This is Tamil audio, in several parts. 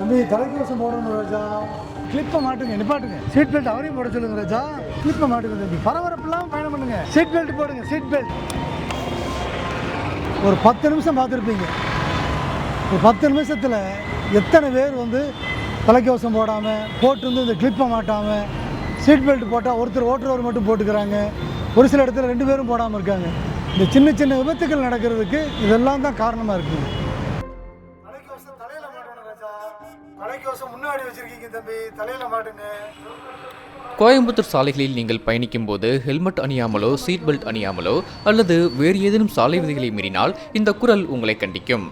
தம்பி தலைக்கவசம் போடணும் ராஜா. கிளிப்பை மாட்டுங்க நிப்பாட்டுங்க. சீட் பெல்ட் அவரையும் போட சொல்லுங்க ராஜா. கிளிப்பை மாட்டுங்க தம்பி. பரபரப்பெல்லாம் பயணம் பண்ணுங்க. சீட் பெல்ட் போடுங்க சீட் பெல்ட் ஒரு பத்து நிமிஷம் பார்த்துருப்பீங்க. ஒரு பத்து நிமிஷத்தில் எத்தனை பேர் வந்து தலைக்கவசம் போடாமல் போட்டு வந்து இந்த கிளிப்பை மாட்டாமல் சீட் பெல்ட் போட்டால் ஒருத்தர் ஓட்டுறவர் மட்டும் போட்டுக்கிறாங்க. ஒரு சில இடத்துல ரெண்டு பேரும் போடாமல் இருக்காங்க. இந்த சின்ன சின்ன விபத்துக்கள் நடக்கிறதுக்கு இதெல்லாம் தான் காரணமாக இருக்குது தலைக்கவசம் முன்னாடி வச்சிருக்கீங்க தம்பி. தலையில் மாட்டுங்க. கோயம்புத்தூர் சாலைகளில் நீங்கள் பயணிக்கும் போது ஹெல்மெட் அணியாமலோ சீட் பெல்ட் அணியாமலோ அல்லது வேறு ஏதேனும் சாலை விதிகளை மீறினால் இந்த குரல் உங்களை கண்டிக்கும்.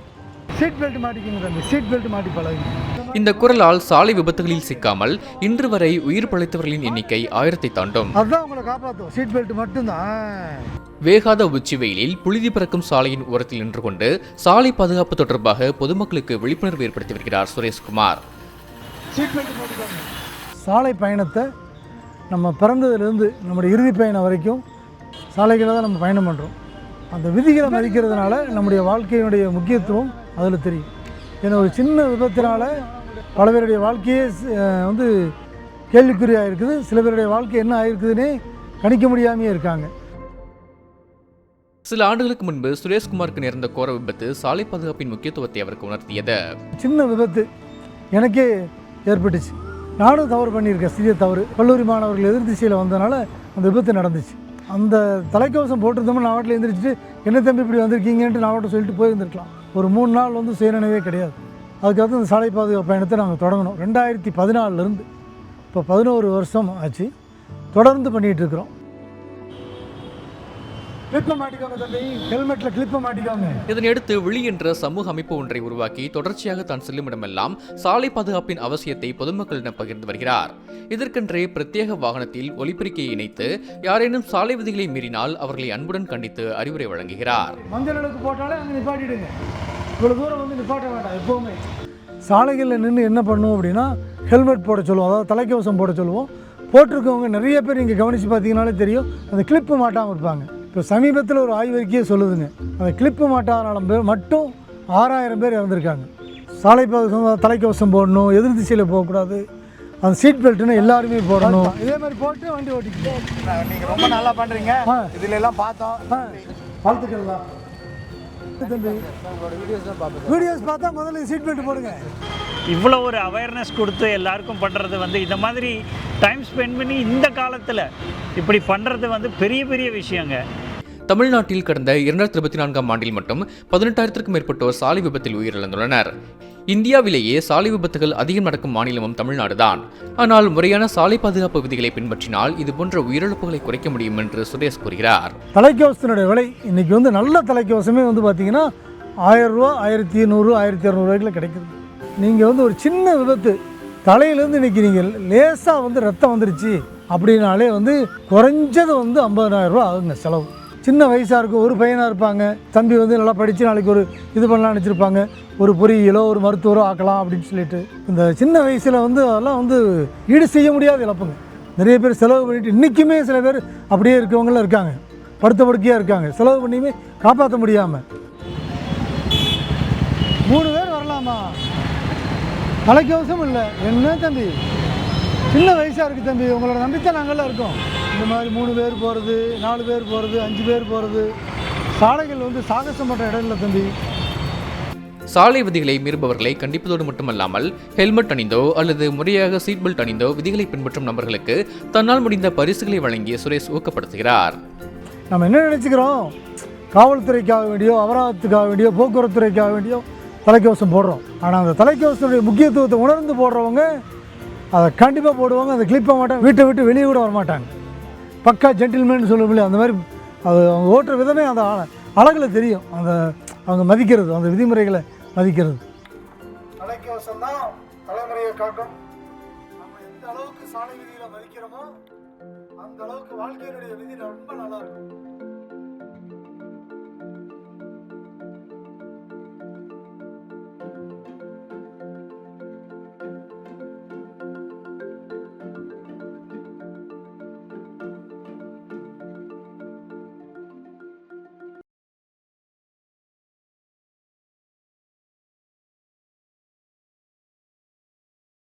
சீட் பெல்ட் மாட்டிக்கிங்க தம்பி. சீட் பெல்ட் மாட்டி பழகுங்க. இந்த குரலால் சாலை விபத்துகளில் சிக்காமல் இன்று வரை உயிர் பிழைத்தவர்களின் எண்ணிக்கை ஆயிரத்தை தாண்டும். அதுதான் உங்களை காப்பாற்றும் சீட் பெல்ட் மட்டும்தான். வேகாத உச்சி வெயிலில் புழுதி பறக்கும் சாலையின் ஓரத்தில் நின்று கொண்டு சாலை பாதுகாப்பு தொடர்பாக பொதுமக்களுக்கு விழிப்புணர்வு ஏற்படுத்தி வருகிறார் சுரேஷ்குமார். சீட் பெல்ட் போட்டுக்கோங்க. சாலை பயணத்தை நம்ம பிறந்ததுலேருந்து நம்முடைய இறுதி பயணம் வரைக்கும் சாலைகளை தான் நம்ம பயணம் பண்ணுறோம் அந்த விதிகளை மதிக்கிறதுனால நம்முடைய வாழ்க்கையினுடைய முக்கியத்துவம் அதில் தெரியும். ஏன்னா ஒரு சின்ன விபத்தினால பல பேருடைய வாழ்க்கையே வந்து கேள்விக்குறியாக இருக்குது சில பேருடைய வாழ்க்கை என்ன ஆயிருக்குதுன்னே கணிக்க முடியாமையே இருக்காங்க. சில ஆண்டுகளுக்கு முன்பு சுரேஷ்குமாருக்கு நேர்ந்த கோர விபத்து சாலை பாதுகாப்பின் முக்கியத்துவத்தை அவருக்கு உணர்த்தியது. சின்ன விபத்து. எனக்கே ஏற்பட்டுச்சு. நானும் தவறு பண்ணியிருக்கேன். சிறிய தவறு. கல்லூரி மாணவர்கள் எதிர் திசையில் வந்தனால அந்த விபத்து நடந்துச்சு. அந்த தலைக்கவசம் போட்டிருந்தோம் நான் வாட்டில் எழுந்திரிச்சிட்டு என்ன தம்பி இப்படி வந்திருக்கீங்கன்ட்டு நான் வாட்ட சொல்லிட்டு போயிருந்துருக்கலாம். ஒரு மூணு நாள் வந்து சுயநினைவே கிடையாது. அதுக்கப்புறம் இந்த சாலை பாதுகாப்பு பயணத்தை நாங்கள் தொடங்கினோம் ரெண்டாயிரத்தி பதினாலிருந்து இப்போ பதினோரு வருஷம் ஆச்சு. தொடர்ந்து பண்ணிகிட்டு இருக்கிறோம். கிளிப்பை மாட்டிக்கோங்க தம்பி. ஹெல்மெட்டில் கிளிப்பை மாட்டிக்கோங்க. இதனையடுத்து விழி என்ற சமூக அமைப்பு ஒன்றை உருவாக்கி தொடர்ச்சியாக தான் செல்லுமிடமெல்லாம் சாலை பாதுகாப்பின் அவசியத்தை பொதுமக்களிடம் பகிர்ந்து வருகிறார். இதற்கென்றே பிரத்யேக வாகனத்தில் ஒலிபெருக்கியை இணைத்து யாரேனும் சாலை விதிகளை மீறினால் அவர்களை அன்புடன் கண்டித்து அறிவுரை வழங்குகிறார். மஞ்சள் விளக்கு போட்டாலே அங்கே நிப்பாட்டிடுங்க. இவ்வளோ தூரம் வந்து நிப்பாட்ட வேண்டாம் எப்போவுமே. சாலைகளில் நின்று என்ன பண்ணுவோம் அப்படின்னா ஹெல்மெட் போட சொல்லுவோம். அதாவது தலைக்கவசம் போட சொல்லுவோம். போட்டிருக்கவங்க நிறைய பேர் இங்கே கவனித்து பார்த்தீங்கனாலே தெரியும். அந்த கிளிப்பு மாட்டாமல் இருப்பாங்க. இப்போ சமீபத்தில் ஒரு ஆய்வறிக்கையே சொல்லுதுங்க. அந்த கிளிப்பு மாட்டாதனால பேர் மட்டும் ஆறாயிரம் பேர் இறந்துருக்காங்க. சாலை பாதுகாப்பு தலைக்கவசம் போடணும் எதிர் திசையில் போகக்கூடாது. அந்த சீட் பெல்ட்னு எல்லாருமே போடணும். இதே மாதிரி போட்டு வண்டி ஓட்டிக்கணும். நீங்க ரொம்ப நல்லா பண்றீங்க. ஆ. இதுல எல்லாம் பார்த்தோம். ஆ, வாழ்த்துக்கள் தான் தம்பி. வீடியோஸ் பார்த்தா முதல்ல சீட் பெல்ட் போடுங்க. இவ்வளோ ஒரு அவேர்னஸ் கொடுத்து எல்லாருக்கும் பண்ணுறது வந்து இந்த மாதிரி டைம் ஸ்பெண்ட் பண்ணி இந்த காலத்தில் இப்படி பண்ணுறது வந்து பெரிய பெரிய விஷயங்க. தமிழ்நாட்டில் கடந்த இரண்டாயிரத்தி இருபத்தி நான்காம் ஆண்டில் மட்டும் பதினெட்டாயிரத்திற்கும் மேற்பட்டோர் சாலை விபத்தில் உயிரிழந்துள்ளனர். இந்தியாவிலேயே சாலை விபத்துகள் அதிகம் நடக்கும் மாநிலமும் தமிழ்நாடுதான். ஆனால் முறையான சாலை பாதுகாப்பு விதிகளை பின்பற்றினால் இதுபோன்ற உயிரிழப்புகளை குறைக்க முடியும் என்று சுரேஷ் கூறுகிறார். தலைக்கவசத்தினுடைய விலை இன்னைக்கு வந்து நல்ல தலைக்கவசமே வந்து பார்த்தீங்கன்னா ஆயிரம் ரூபா ஆயிரத்தி நூறு ஆயிரத்தி இரநூறுவாய்க்குள்ள கிடைக்குது. நீங்கள் வந்து ஒரு சின்ன விபத்து தலையிலேருந்து இன்னைக்கு நீங்கள் லேசாக வந்து ரத்தம் வந்துருச்சு அப்படின்னாலே வந்து குறைஞ்சது வந்து 50000 ரூபா ஆகுங்க செலவு. சின்ன வயசாக இருக்கும் ஒரு பையனாக இருப்பாங்க. தம்பி வந்து நல்லா படித்து நாளைக்கு ஒரு இது பண்ணலாம்னு நினச்சிருப்பாங்க. ஒரு பொறியியலோ ஒரு மருத்துவரோ ஆக்கலாம் அப்படின்னு சொல்லிட்டு. இந்த சின்ன வயசில் வந்து அதெல்லாம் வந்து ஈடு செய்ய முடியாத இழப்புங்க. நிறைய பேர் செலவு பண்ணிட்டு இன்றைக்குமே சில பேர் அப்படியே இருக்கவங்களும் இருக்காங்க. படுத்த படுக்கையாக இருக்காங்க. செலவு பண்ணியுமே காப்பாற்ற முடியாமல் மூணு பேர் வரலாமா தலைக்கவசம் இல்லை. என்ன தம்பி? சின்ன வயசாக இருக்குது தம்பி. உங்களோட நம்பிக்கை நாங்கள்லாம் இருக்கோம். இந்த மாதிரி மூணு பேர் போகிறது நாலு பேர் போகிறது அஞ்சு பேர் போகிறது சாலைகள் வந்து சாகசம் பண்ணுற இடம் இல்லை தம்பி. சாலை விதிகளை மீறுபவர்களை கண்டிப்பதோடு மட்டுமல்லாமல் ஹெல்மெட் அணிந்தோ அல்லது முறையாக சீட் பெல்ட் அணிந்தோ விதிகளை பின்பற்றும் நபர்களுக்கு தன்னால் முடிந்த பரிசுகளை வழங்கி சுரேஷ் ஊக்கப்படுத்துகிறார். நம்ம என்ன நினச்சிக்கிறோம்? காவல்துறைக்காக வேண்டியோ அபராதத்துக்காக வேண்டியோ போக்குவரத்துறைக்காக வேண்டியோ தலைக்கவசம் போடுறோம். ஆனால் அந்த தலைக்கவசத்துடைய முக்கியத்துவத்தை உணர்ந்து போடுறவங்க அதை கண்டிப்பாக போடுவாங்க அதை கிளிப்ப மாட்டாங்க வீட்டை விட்டு வெளியே கூட வரமாட்டாங்க. பக்கா ஜென்டில்மேன் சொல்ல முடியாது அந்த மாதிரி அது அவங்க ஓட்டுற விதமே அந்த அழகில் தெரியும். அந்த அவங்க மதிக்கிறது அந்த விதிமுறைகளை மதிக்கிறது. தலைக்கவசம் தான் தலைமுறையை காட்டும். நம்ம எந்த அளவுக்கு சாலை விதிகளை மதிக்கிறோமோ அந்த அளவுக்கு வாழ்க்கையினுடைய விதி ரொம்ப நல்லா இருக்கும்.